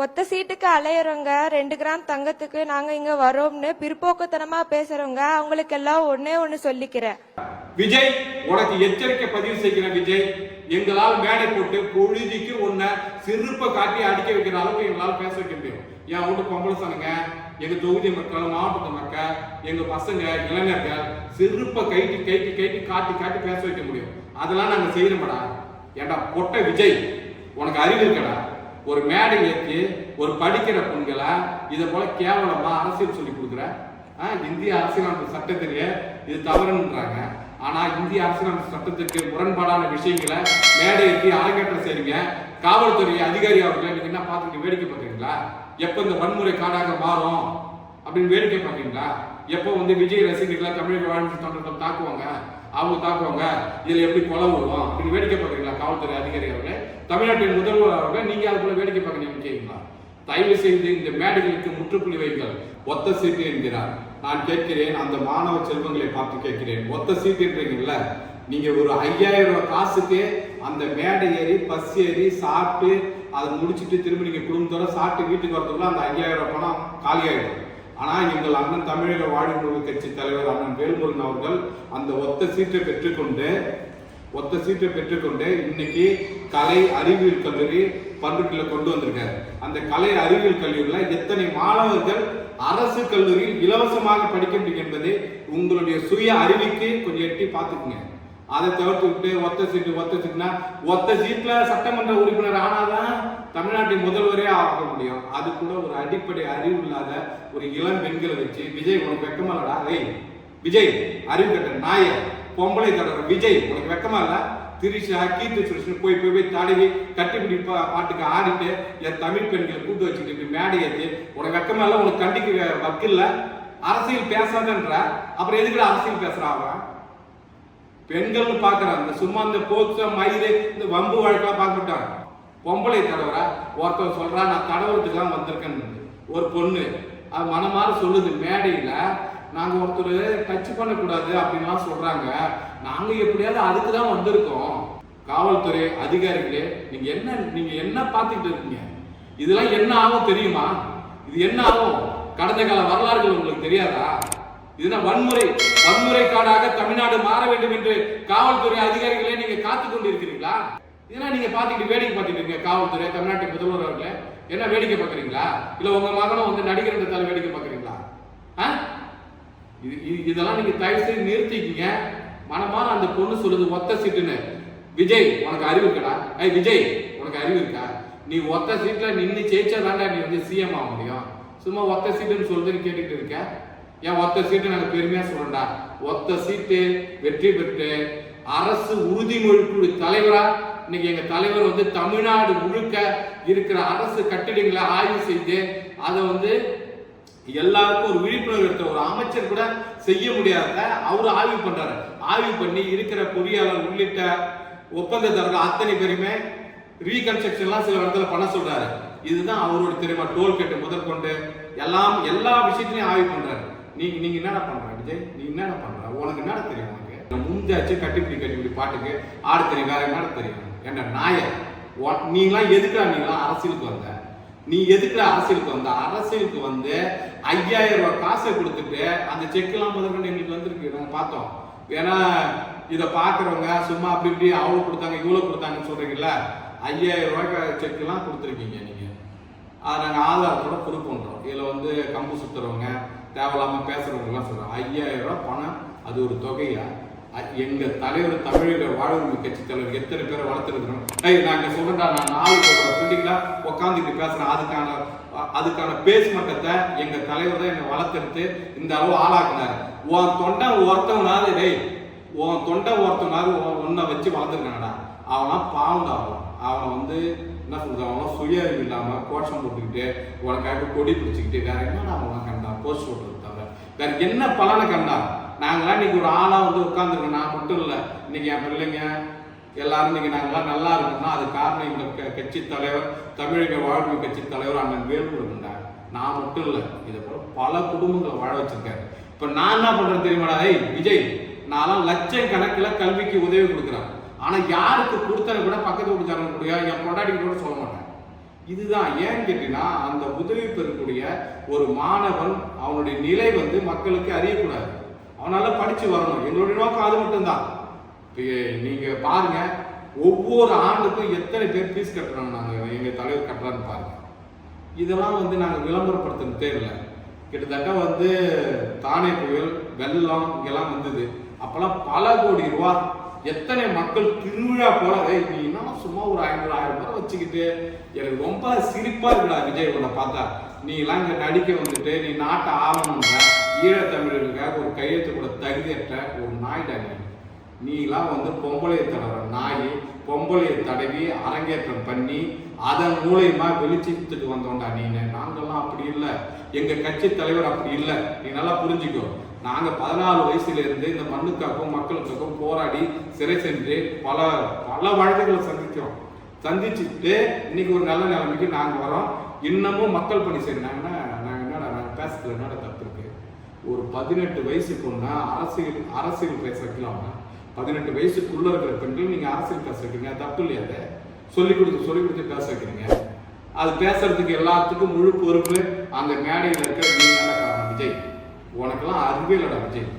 ஒத்த சீட்டுக்கு அலையறவங்க ரெண்டு கிராம் தங்கத்துக்கு நாங்க இங்க வரோம்னு பிற்போக்குத்தனமா பேசுறவங்க அவங்களுக்கு எல்லாம் ஒன்னே ஒண்ணு சொல்லிக்கிறேன். விஜய் உனக்கு எச்சரிக்கை பதிவு செய்கிற விஜய். எங்களால் மேடை போட்டு பொழுதிக்கு உன்னை சிறுப்ப காட்டி அடிக்க வைக்கிற அளவுக்கு எங்களால் பேச வைக்க முடியும். என் வீட்டு பொம்பளை சனங்க எங்க தொகுதி மக்கள் மாவட்டத்து மக்கள் எங்க பசங்க இளைஞர்கள் சிறுப்ப கைட்டி கைட்டி கைட்டி காட்டி காட்டி பேச வைக்க முடியும். அதெல்லாம் நாங்க செய்யணுமாடா ஏண்டா பொட்ட விஜய் உனக்கு அறிவு இருக்கடா. ஒரு மேடை ஏற்றி ஒரு படிக்கிற பெண்களை இதை போல கேவலமா அரசியல் சொல்லி கொடுக்குற ஆ, இந்திய அரசியலமைப்பு சட்டத்திலேயே இது தவறுன்றாங்க. ஆனா இந்திய அரசியலமைப்பு சட்டத்துக்கு முரண்பாடான விஷயங்களை மேடை ஏற்றி அரங்கேற்றம் செய்றீங்க. காவல்துறை அதிகாரி அவர்களை நீங்க என்ன பார்த்துட்டு வேடிக்கை பார்க்குறீங்களா? எப்ப இந்த வன்முறை காடாக மாறும் அப்படின்னு வேடிக்கை பார்க்குறீங்களா? எப்போ வந்து விஜய் ரசிகர்களை தமிழக வாழ்க்கை தொண்டர்கள் தாக்குவாங்க? அவங்க தாக்குவாங்க இதுல எப்படி கொலை விடுவோம் அப்படின்னு வேடிக்கை பார்க்குறீங்களா? காவல்துறை அதிகாரி அவர்களே தமிழ்நாட்டின் முதல்வர் அவர்கள் நீங்க அதுக்குள்ள வேடிக்கை பார்க்க கேட்கலாம் தயவு செய்து இந்த மேடைகளுக்கு முற்றுப்புள்ளி வைங்கள் ஒத்த சீட்டு என்கிறார். நான் கேட்கிறேன் அந்த மாணவ செல்வங்களை பார்த்து கேட்கிறேன். ஒத்த சீட்டுன்றீங்கல்ல நீங்க ஒரு ஐயாயிரம் ரூபாய் காசுக்கு அந்த மேடை ஏறி பஸ் ஏறி சாப்பிட்டு அதை முடிச்சுட்டு திரும்ப நீங்க குடும்பத்தோட சாப்பிட்டு வீட்டுக்கு வரதுக்குள்ள அந்த ஐயாயிரம் ரூபாய் பணம் காலியாயிடும். ஆனால் எங்கள் அண்ணன் தமிழக வாழ்வுறவு கட்சி தலைவர் அண்ணன் வேல்முருகன் அவர்கள் அந்த ஒத்த சீட்டை பெற்றுக்கொண்டு ஒத்த சீட்டை பெற்றுக்கொண்டு இன்னைக்கு கலை அறிவியல் கல்லூரி பண்ருட்டில கொண்டு வந்திருக்காரு. அந்த கலை அறிவியல் கல்லூரியில் எத்தனை மாணவர்கள் அரசு கல்லூரியில் இலவசமாக படிக்க முடியும் என்பதை உங்களுடைய சுய அறிவிக்கு கொஞ்சம் எட்டி பார்த்துக்குங்க. அதை தவிர்த்து விட்டு ஒத்த சீட்டு ஒத்த சீட்டுனா ஒத்த சீட்ல சட்டமன்ற உறுப்பினர் ஆனாதான் தமிழ்நாட்டின் முதல்வரே ஆக முடியும். அது கூட ஒரு அடிப்படை அறிவு இல்லாத ஒரு இளம் பெண்களை வச்சு விஜய் உனக்கு வெக்கமாலடா? ஏய் விஜய் அறிவு கட்ட நாய பொம்பளை தடவை விஜய் உனக்கு வெக்கமா இல்ல? திரிஷா கீர்த்தி சுரேஷன் போய் போய் போய் தடவி கட்டிப்பிடி பாட்டுக்கு ஆடிட்டு என் தமிழ் பெண்களை கூட்டு வச்சுட்டு இப்படி மேடை ஏற்றி உனக்கு வெக்கமா இல்ல உனக்கு கண்டிக்க வக்கில்ல? அரசியல் பேசாதன்ற. அப்புறம் எதுக்குடா அரசியல் பேசுறான் அவன்? பெண்கள்னு பார்க்குறான் இந்த சும்மா இந்த போக்சோ மயிறு இந்த வம்பு வழக்கெல்லாம் பார்க்க பொம்பளை தடவரா ஒருத்தர் சொல்கிறா நான் தடவுறதுக்கெல்லாம் தான் வந்திருக்கேன்னு ஒரு பொண்ணு அது மனமாற சொல்லுது மேடையில் நாங்கள் ஒருத்தர் டச் பண்ணக்கூடாது அப்படின்லாம் சொல்கிறாங்க நாங்கள் எப்படியாவது அதுக்கு தான் வந்திருக்கோம். காவல்துறை அதிகாரிகளே நீங்கள் என்ன நீங்கள் என்ன பார்த்துக்கிட்டு இருக்கீங்க? இதெல்லாம் என்ன ஆகும் தெரியுமா? இது என்ன ஆகும்? கடந்த கால வரலாறுகள் உங்களுக்கு தெரியாதா? இதுனா வன்முறை வன்முறை காடாக தமிழ்நாடு மாற வேண்டும் என்று காவல்துறை அதிகாரிகளே நீங்க காத்து கொண்டிருக்கிறீங்களா? இதெல்லாம் நீங்க பாத்துக்கிட்டு வேடிக்கை பார்த்துட்டு இருக்கீங்க காவல்துறை தமிழ்நாட்டு முதல்வர் அவர்களே. என்ன வேடிக்கை பார்க்குறீங்களா? இல்ல உங்க மகனும் வந்து நடிகர் வேடிக்கை பார்க்குறீங்களா? ஆ? இது இது- இதெல்லாம் நீங்க தயவு செய்து நிறுத்திக்கீங்க. மனமான அந்த பொண்ணு சொல்லுது ஒத்த சீட்டுன்னு. விஜய் உனக்கு அறிவு இருக்கடா? ஏய் விஜய் உனக்கு அறிவு இருக்கா? நீ ஒத்த சீட்ல நின்று ஜெயிச்சா நீ வந்து சிஎம் ஆக முடியும். சும்மா ஒத்த சீட்டுன்னு சொல்லுதுன்னு கேட்டுட்டு இருக்க. ஏன் ஒத்த சீட்டு நாங்கள் பெருமையாக சொல்கிறோம்டா ஒத்த சீட்டு வெற்றி பெற்று அரசு உறுதிமொழி குழு தலைவராக இன்னைக்கு எங்கள் தலைவர் வந்து தமிழ்நாடு முழுக்க இருக்கிற அரசு கட்டிடங்களை ஆய்வு செய்து அதை வந்து எல்லாருக்கும் ஒரு விழிப்புணர்வு எடுத்த ஒரு அமைச்சர் கூட செய்ய முடியாத அவர் ஆய்வு பண்றாரு. ஆய்வு பண்ணி இருக்கிற பொறியாளர் உள்ளிட்ட ஒப்பந்ததாரர்கள் அத்தனை பேருமே ரீகன்ஸ்ட்ரக்ஷன்லாம் சில இடத்துல பண்ண சொல்றாரு. இதுதான் அவரோட திறமை. டோல்கெட்டு முதற்கொண்டு எல்லாம் எல்லா விஷயத்திலையும் ஆய்வு பண்றாரு. நீங்க நீங்க என்னடா பண்ற விஜய்? நீ என்னடா பண்ற? உனக்கு என்னடா தெரியும் உனக்கு? முந்தாச்சு கட்டிப்பிடி கட்டிப்பிடி பாட்டுக்கு ஆடு தெரியும் வேற என்னடா தெரியும்? என்ன நாய? நீங்களாம் எதுக்குடா நீங்களாம் அரசியலுக்கு வந்த? நீ எதுக்குடா அரசியலுக்கு வந்த? அரசியலுக்கு வந்து ஐயாயிரம் ரூபாய் காசை கொடுத்துட்டு அந்த செக்கெல்லாம் முதல்ல எங்களுக்கு வந்திருக்கு நாங்க பார்த்தோம். ஏன்னா இதை பார்க்குறவங்க சும்மா அப்படி இப்படி அவ்வளோ கொடுத்தாங்க இவ்வளோ கொடுத்தாங்கன்னு சொல்றீங்கல்ல? ஐயாயிரம் ரூபாய் செக்கெல்லாம் கொடுத்துருக்கீங்க நீங்க. அதை நாங்கள் ஆதாரத்தோட ப்ரூவ் பண்ணுறோம் இதில் வந்து கம்பு சுத்துறவங்க தேவையில்லாமல் பேசுகிறவங்கலாம் சொல்கிறோம் ஐயாயிரம் ரூபா பணம் அது ஒரு தொகையா? எங்கள் தலைவர் தமிழக வாழ்வுரிமை கட்சி தலைவர் எத்தனை பேரை வளர்த்துருக்கிறோம் ஐய் நாங்கள் சொல்றேன்டா நான் நாலு பிள்ளைங்களா உட்காந்துட்டு பேசுகிறேன் அதுக்கான அதுக்கான பேஸ் மட்டத்தை தலைவர் தான் என்னை வளர்த்தெடுத்து இந்த அளவு ஆளாக்குனாரு. உன் தொண்டை ஒருத்தவனாவது டேய் உன் தொண்டை ஒருத்தவனாவது வச்சு வளர்த்துருக்காங்கடா. அவனா பாவண்டா அவன். வந்து என்ன சொல்றது அவன் சுய அறிவு இல்லாம கோஷம் போட்டுக்கிட்டு உனக்காக கொடி பிடிச்சிக்கிட்டு வேற என்னடா அவன் கண்டான் போஸ்ட் போடுறது தவிர. வேற என்ன பலனை கண்டான் நாங்களாம் இன்னைக்கு ஒரு ஆளா வந்து உட்காந்துருக்கோம் நான் மட்டும் இல்லை. இன்னைக்கு என் பிள்ளைங்க எல்லாரும் இன்னைக்கு நாங்களாம் நல்லா இருக்கோம்னா அது காரணம் எங்க க- கட்சி தலைவர் தமிழக வாழ்வு கட்சி தலைவர் அண்ணன் வேல்முருகன் நான் மட்டும் இல்லை. இதை போல பல குடும்பங்களை வாழ வச்சிருக்காரு. இப்ப நான் என்ன பண்றேன் தெரியுமாடா? ஏய் விஜய் நான்லாம் லட்சம் கணக்கில் கல்விக்கு உதவி கொடுக்குறேன். ஆனால் யாருக்கு கொடுத்தன கூட பக்கத்து வீட்டுக்காரங்க கூட என் கொண்டாடி கூட சொல்ல மாட்டேன். இதுதான் ஏன்னு கேட்டீங்கன்னா அந்த உதவி பெறக்கூடிய ஒரு மாணவன் அவனுடைய நிலை வந்து மக்களுக்கு அறியக்கூடாது. அவனால் படித்து வரணும். எங்களுடைய நோக்கம் அது மட்டும்தான். நீங்கள் நீங்க பாருங்க ஒவ்வொரு ஆண்டுக்கும் எத்தனை பேர் ஃபீஸ் கட்டுறோம் நாங்கள் எங்கள் தலைவர் கட்டுறான்னு பாருங்கள் இதெல்லாம் வந்து நாங்கள் விளம்பரப்படுத்தணும். தேவையில்ல கிட்டத்தட்ட வந்து தானே புயல் வெள்ளம் இங்கெல்லாம் வந்தது. அப்பெல்லாம் பல கோடி ரூபா எத்தனை மக்கள் திருவிழா போல நீ என்ன சும்மா ஒரு ஐநூறு ஆயிரம் ரூபாய் வச்சுக்கிட்டு எனக்கு ரொம்ப சிரிப்பா இருக்குடா விஜய் உன்னை பார்த்தா. நீ எல்லாம் இங்க நடிக்க வந்துட்டு நீ நாட்டை ஆளணுன்ற ஈழத்தமிழர்களுக்காக ஒரு கையெழுத்து கூட தகுதியற்ற ஒரு நாய்டா நீ. நீலாம் வந்து பொம்பளையை தடவை நாய் பொம்பளையை தடவி அரங்கேற்றம் பண்ணி அதன் மூலயமா வெளிச்சத்துக்கு வந்தோண்டா நீனு. நாங்கெல்லாம் அப்படி இல்லை. எங்க கட்சி தலைவர் அப்படி இல்லை. நீ நல்லா புரிஞ்சுக்கோ. நாங்கள் பதினாலு வயசுலேருந்து இந்த மண்ணுக்காகவும் மக்களுக்காகவும் போராடி சிறை சென்று பல பல வழக்குகளை சந்திக்கிறோம். சந்திச்சுட்டு இன்னைக்கு ஒரு நல்ல நிலைமைக்கு நாங்கள் வரோம். இன்னமும் மக்கள் பணி செய்யறாங்கன்னா நாங்கள் என்ன என்னடா நாங்க பேசுறதுல என்னடா தப்பு இருக்கு? ஒரு பதினெட்டு வயசுக்குன்னா அரசியல் அரசியல் பேச வைக்கலாமா பதினெட்டு வயசுக்குள்ள இருக்கிற பெண்கள் நீங்கள் அரசியல் பேச வைக்கிறீங்க தப்பு இல்லையா அதை? சொல்லி கொடுத்து சொல்லி கொடுத்து பேச வைக்கிறீங்க. அது பேசுறதுக்கு எல்லாத்துக்கும் முழு பொறுப்பு. அந்த மேடையில் இருக்கிற நீங்கள் காரணம்? விஜய். உனக்கெல்லாம் அறிவியலடா விஜய்.